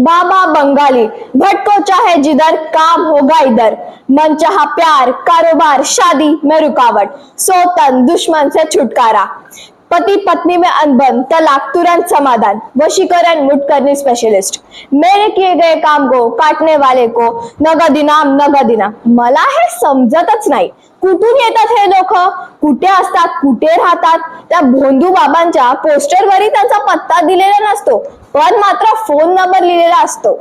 बाबा बंगाली भटको चाहे जिधर काम होगा इधर। मन चाह प्यार कारोबार शादी में रुकावट। सोतन दुश्मन से छुटकारा। पति पत्नी में अनबन तलाक तुरंत समाधान। वशीकरण मुट करने स्पेशलिस्ट मेरे किए गए काम को काटने वाले को नगद इनाम नगद इनाम मला हे समजतच नाही। कुठून येतात हे लोक? कुठे असतात? कुठे राहतात? त्या भोंदू बाबांच्या पोस्टरवरही त्यांचा पत्ता दिलेला नसतो. पण मात्र फोन नंबर लिहिलेला असतो.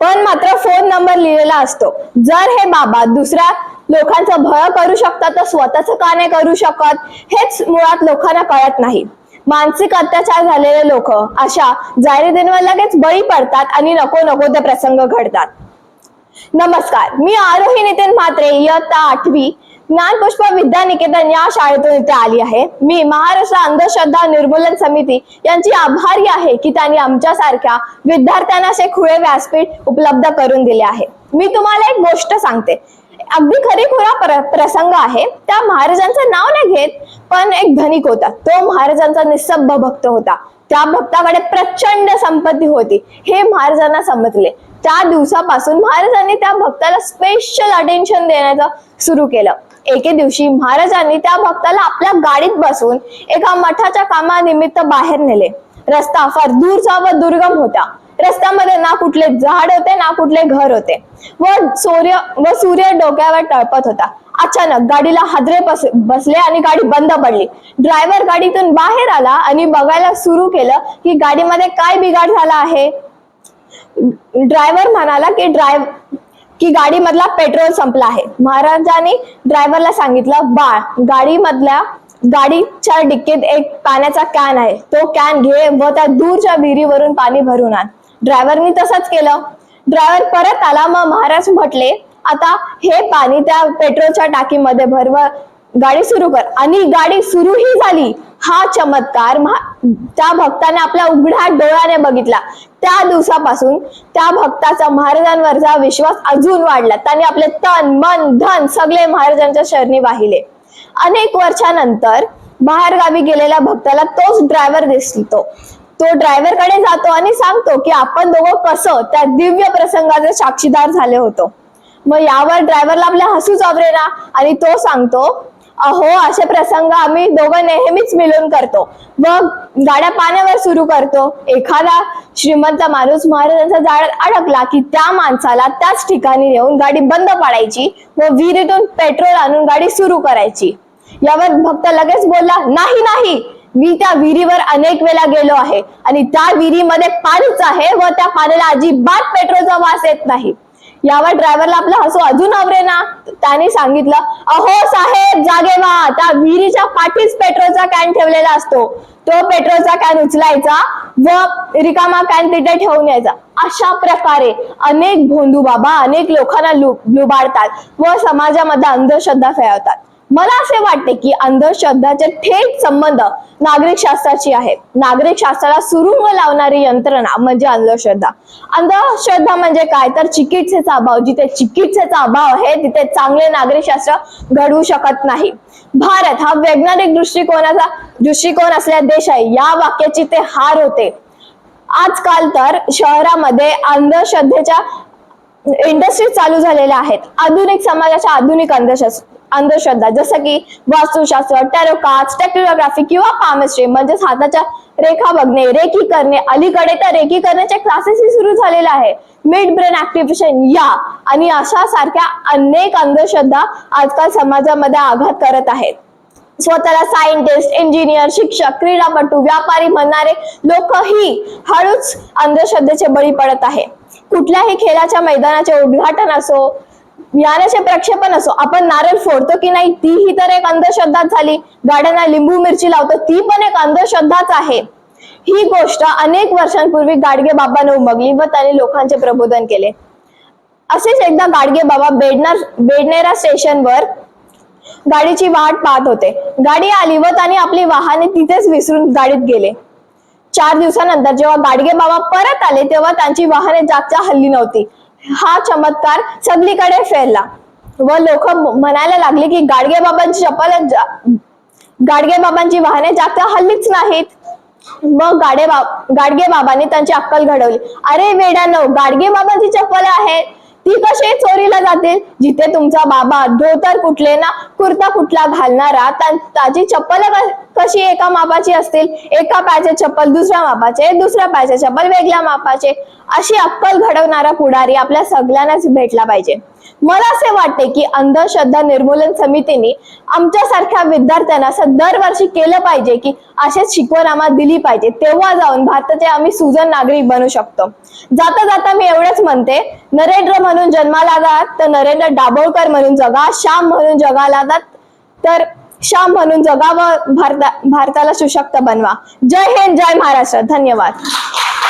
पण मात्र फोन नंबर लिहिलेला असतो. जर हे बाबा दुसऱ्या लोकांचं भय करू शकतात तर स्वतःच का नाही करू शकत? हेच मुळात लोकांना कळत नाही. मानसिक अत्याचार झालेले लोक अशा जाहिरातींवर लगेच बळी पडतात आणि नको नको ते प्रसंग घडतात. नमस्कार मी आरोही नितीन म्हात्रे इयत्ता आठवी ज्ञानपुष्प विद्यानिकेतन या शाळेतून इथे आली आहे. मी महाराष्ट्र अंधश्रद्धा निर्मूलन समिती यांची आभारी आहे की त्यांनी आमच्यासारख्या विद्यार्थ्यांना असे खुळे व्यासपीठ उपलब्ध करून दिले आहे. मी तुम्हाला एक गोष्ट सांगते. अगदी खरी खुरा प्र, प्रसंग आहे. त्या महाराजांचं नाव नाही घेत पण एक धनिक होता. तो महाराजांचा निसब्ब भक्त होता. त्या भक्ताकडे प्रचंड संपत्ती होती. हे महाराजांना समजले. त्या दिवसापासून महाराजांनी त्या भक्ताला स्पेशल अटेन्शन देण्याचं सुरू केलं. एके दिवशी महाराजांनी त्या भक्ताला आपल्या गाडीत बसून एका मठाच्या कामानिमित्त बाहेर नेले. रस्ता फार दूरचा व दुर्गम होता. रस्त्यामध्ये ना कुठले झाड होते ना कुठले घर होते. व सूर्य व सूर्य डोक्यावर टळपत होता. अचानक गाडीला हादरे बस बसले आणि गाडी बंद पडली. ड्रायव्हर गाडीतून बाहेर आला आणि बघायला सुरू केलं की गाडीमध्ये काय बिघाड झाला आहे. ड्रायव्हर म्हणाला की ड्रायव्ह की गाडी मधला पेट्रोल संपला आहे. महाराजांनी ड्रायव्हरला सांगितलं बाळ गाडी मधल्या गाडीच्या डिक्कीत एक पाण्याचा कॅन आहे. तो कॅन घे व त्या दूरच्या विहिरीवरून पाणी भरून आण. ड्रायव्हरनी तसंच केलं. ड्रायव्हर परत आला. मग महाराज म्हटले आता हे पाणी त्या पेट्रोलच्या टाकीमध्ये भरव गाडी सुरू कर. आणि गाडी सुरूही झाली. हा चमत्कार त्या भक्ताने आपल्या उघड्या डोळ्याने बघितला. त्या दिवसापासून त्या भक्ताचा महाराजांवरचा विश्वास अजून वाढला. त्याने आपले तन मन धन सगळे महाराजांच्या शरणी वाहिले. अनेक वर्षानंतर बाहेरगावी गेलेल्या भक्ताला तोच ड्रायव्हर दिसतो. तो ड्रायव्हरकडे जातो आणि सांगतो की आपण दोघं कसं त्या दिव्य प्रसंगाचे साक्षीदार झाले होतो. मग यावर ड्रायव्हरला आपल्या हसूच आवरेना आणि तो सांगतो अहो असे प्रसंग आम्ही दोघं नेहमीच मिळून करतो. व गाड्या पाण्यावर सुरू करतो. एखादा श्रीमंत माणूस महाराजांचा जाळ्यात अडकला की त्या माणसाला त्याच ठिकाणी नेऊन गाडी बंद पाडायची व विहिरीतून पेट्रोल आणून गाडी सुरू करायची. यावर भक्त लगेच बोलला नाही नाही. मी त्या विहिरीवर अनेक वेळा गेलो आहे आणि त्या विहिरीमध्ये पाणीच आहे व त्या पाण्याला अजिबात पेट्रोलचा वास येत नाही. यावर ड्रायव्हरला आपलं हसू अजून आवरे ना? त्याने सांगितलं अहो साहेब जागे वा त्या विहिरीच्या पाठीच पेट्रोलचा कॅन ठेवलेला असतो. तो पेट्रोलचा कॅन उचलायचा व रिकामा कॅन तिथे ठेवून यायचा. अशा प्रकारे अनेक भोंदू बाबा अनेक लोकांना लु लुबाडतात व समाजामध्ये अंधश्रद्धा फैळवतात मला असे वाटते की अंधश्रद्धाचे थेट संबंध नागरिक शास्त्राची आहे नागरिक शास्त्राला सुरुंग लावणारी यंत्रणा म्हणजे अंधश्रद्धा. अंधश्रद्धा म्हणजे काय? तर चिकित्सेचा अभाव. जिथे चिकित्सेचा अभाव आहे तिथे चांगले नागरिक शास्त्र घडवू शकत नाही. भारत हा वैज्ञानिक दृष्टिकोनाचा दृष्टिकोन असलेला देश आहे. या वाक्याची ते हार होते. आजकाल तर शहरामध्ये अंधश्रद्धेच्या इंडस्ट्री चालू झालेल्या आहेत. आधुनिक समाजाच्या आधुनिक अंधश्रद्धा अंधश्रद्धा. जसं की वास्तुशास्त्र टॅरोकाच टेक्नोग्राफी किंवा पामेस्ट्री म्हणजेच हाताच्या रेखा बघणे रेखी करणे अलीकडे तर रेखी करण्याचे क्लासेसही सुरू झालेले आहे. मिड ब्रेन ऍक्टिव्हेशन या. आणि अशा सारख्या अनेक अंधश्रद्धा आजकाल समाजामध्ये आघात करत आहेत. स्वतःला सायंटिस्ट इंजिनियर शिक्षक क्रीडापटू व्यापारी म्हणणारे लोकही हळूच अंधश्रद्धेचे बळी पडत आहे. कुठल्याही खेळाच्या मैदानाचे उद्घाटन असो यानाचे प्रक्षेपण असो आपण नारळ फोडतो की नाही तीही तर एक अंधश्रद्धाच झाली. गाड्यांना लिंबू मिरची लावतो ती पण एक अंधश्रद्धाच आहे. ही गोष्ट अनेक वर्षांपूर्वी गाडगे बाबाने उमगली व त्याने लोकांचे प्रबोधन केले. असेच एकदा गाडगे बाबा बेडनार बेडनेरा स्टेशनवर गाडीची वाट पाहत होते. गाडी आली व त्याने आपली वाहने तिथेच विसरून गाडीत गेले. चार दिवसानंतर जेव्हा गाडगे बाबा परत आले तेव्हा त्यांची वाहने जागच्या हल्ली नव्हती. हा चमत्कार सगळीकडे फैलला. व लोक म्हणायला लागले की गाडगे बाबांची चप्पल गाडगे बाबांची वाहने जास्त हल्लीच नाहीत. मग गाडे बा गाडगे बाबांनी त्यांची अक्कल घडवली. अरे वेड्यानो गाडगे बाबांची चप्पल आहे. ती कशी चोरीला जातील जिथे तुमचा बाबा धोतर कुठले ना कुर्ता कुठला घालणारा त्या- त्याची चप्पल कशी एका मापाची असतील? एका पायाचे चप्पल दुसऱ्या मापाचे दुसऱ्या पायाचे चप्पल वेगळ्या मापाचे. अशी अक्कल घडवणारा पुढारी आपल्या सगळ्यांनाच भेटला पाहिजे. मला असे वाटते की अंधश्रद्धा निर्मूलन समितीने आमच्यासारख्या विद्यार्थ्यांना असं दरवर्षी केलं पाहिजे की अशीच शिकवण आम्हाला दिली पाहिजे तेव्हा जाऊन भारताचे आम्ही सुजन नागरिक बनू शकतो. जाता जाता मी एवढंच म्हणते नरेंद्र म्हणून जन्माला जात तर नरेंद्र दाभोळकर म्हणून जगा श्याम म्हणून जगाला जात तर श्याम म्हणून जगावं भारता भारताला सुशक्त बनवा. जय हिंद जय महाराष्ट्र. धन्यवाद.